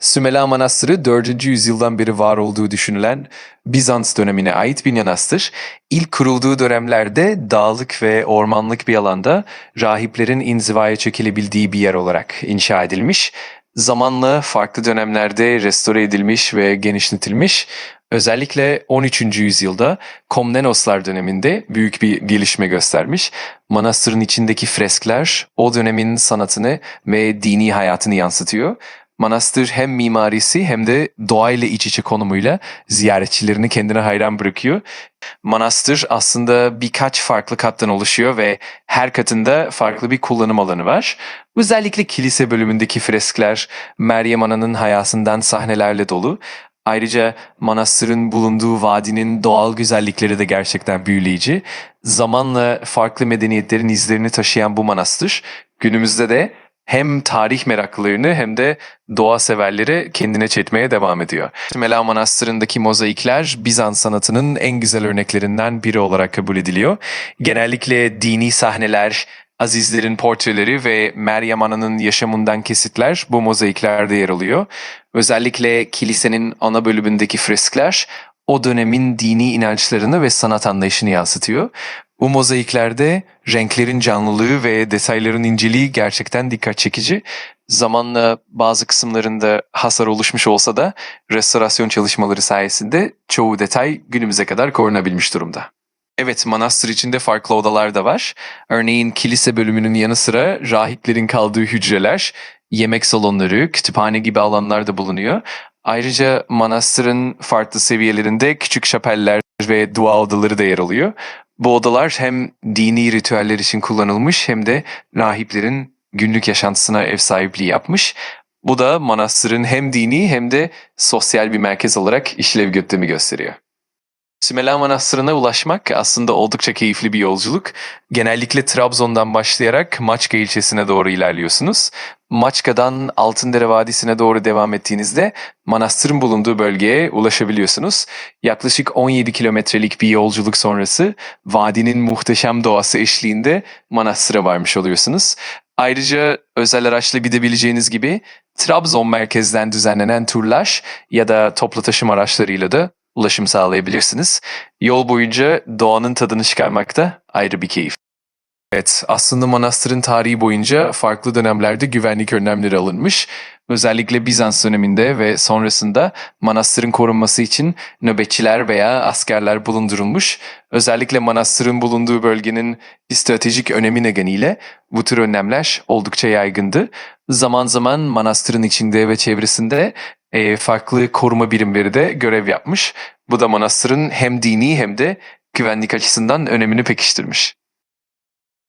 Sümela Manastırı 4. yüzyıldan beri var olduğu düşünülen Bizans dönemine ait bir manastır. İlk kurulduğu dönemlerde dağlık ve ormanlık bir alanda rahiplerin inzivaya çekilebildiği bir yer olarak inşa edilmiş. Zamanla farklı dönemlerde restore edilmiş ve genişletilmiş. Özellikle 13. yüzyılda Komnenoslar döneminde büyük bir gelişme göstermiş. Manastırın içindeki freskler o dönemin sanatını ve dini hayatını yansıtıyor. Manastır hem mimarisi hem de doğayla iç içe konumuyla ziyaretçilerini kendine hayran bırakıyor. Manastır aslında birkaç farklı kattan oluşuyor ve her katında farklı bir kullanım alanı var. Özellikle kilise bölümündeki freskler Meryem Ana'nın hayatından sahnelerle dolu. Ayrıca manastırın bulunduğu vadinin doğal güzellikleri de gerçekten büyüleyici. Zamanla farklı medeniyetlerin izlerini taşıyan bu manastır günümüzde de hem tarih meraklılarını hem de doğa severleri kendine çekmeye devam ediyor. Mela Manastırı'ndaki mozaikler Bizans sanatının en güzel örneklerinden biri olarak kabul ediliyor. Genellikle dini sahneler, azizlerin portreleri ve Meryem Ana'nın yaşamından kesitler bu mozaiklerde yer alıyor. Özellikle kilisenin ana bölümündeki freskler o dönemin dini inançlarını ve sanat anlayışını yansıtıyor. Bu mozaiklerde renklerin canlılığı ve detayların inceliği gerçekten dikkat çekici. Zamanla bazı kısımlarında hasar oluşmuş olsa da restorasyon çalışmaları sayesinde çoğu detay günümüze kadar korunabilmiş durumda. Evet, manastır içinde farklı odalar da var. Örneğin kilise bölümünün yanı sıra rahiplerin kaldığı hücreler, yemek salonları, kütüphane gibi alanlar da bulunuyor. Ayrıca manastırın farklı seviyelerinde küçük şapeller ve dua odaları da yer alıyor. Bu odalar hem dini ritüeller için kullanılmış hem de rahiplerin günlük yaşantısına ev sahipliği yapmış. Bu da manastırın hem dini hem de sosyal bir merkez olarak işlev gördüğünü gösteriyor. Sümela Manastırı'na ulaşmak aslında oldukça keyifli bir yolculuk. Genellikle Trabzon'dan başlayarak Maçka ilçesine doğru ilerliyorsunuz. Maçka'dan Altındere Vadisi'ne doğru devam ettiğinizde manastırın bulunduğu bölgeye ulaşabiliyorsunuz. Yaklaşık 17 kilometrelik bir yolculuk sonrası vadinin muhteşem doğası eşliğinde manastıra varmış oluyorsunuz. Ayrıca özel araçla gidebileceğiniz gibi Trabzon merkezden düzenlenen turlar ya da toplu taşıma araçlarıyla da ulaşım sağlayabilirsiniz. Yol boyunca doğanın tadını çıkarmakta ayrı bir keyif. Evet, aslında manastırın tarihi boyunca farklı dönemlerde güvenlik önlemleri alınmış. Özellikle Bizans döneminde ve sonrasında manastırın korunması için nöbetçiler veya askerler bulundurulmuş. Özellikle manastırın bulunduğu bölgenin stratejik önemi nedeniyle bu tür önlemler oldukça yaygındı. Zaman zaman manastırın içinde ve çevresinde e, farklı koruma birimleri de görev yapmış. Bu da manastırın hem dini hem de güvenlik açısından önemini pekiştirmiş.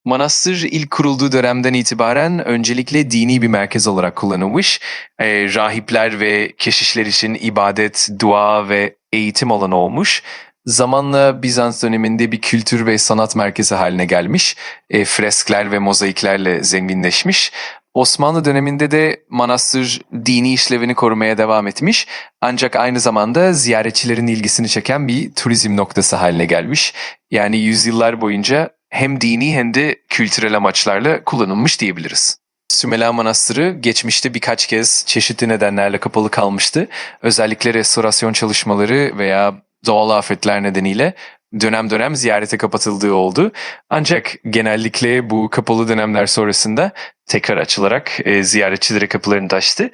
Manastır ilk kurulduğu dönemden itibaren öncelikle dini bir merkez olarak kullanılmış. E, rahipler ve keşişler için ibadet, dua ve eğitim alanı olmuş. Zamanla Bizans döneminde bir kültür ve sanat merkezi haline gelmiş. E, freskler ve mozaiklerle zenginleşmiş. Osmanlı döneminde de manastır dini işlevini korumaya devam etmiş. Ancak aynı zamanda ziyaretçilerin ilgisini çeken bir turizm noktası haline gelmiş. Yani yüzyıllar boyunca hem dini hem de kültürel amaçlarla kullanılmış diyebiliriz. Sümela Manastırı geçmişte birkaç kez çeşitli nedenlerle kapalı kalmıştı. Özellikle restorasyon çalışmaları veya doğal afetler nedeniyle dönem dönem ziyarete kapatıldığı oldu. Ancak genellikle bu kapalı dönemler sonrasında tekrar açılarak e, ziyaretçilere kapılarını açtı.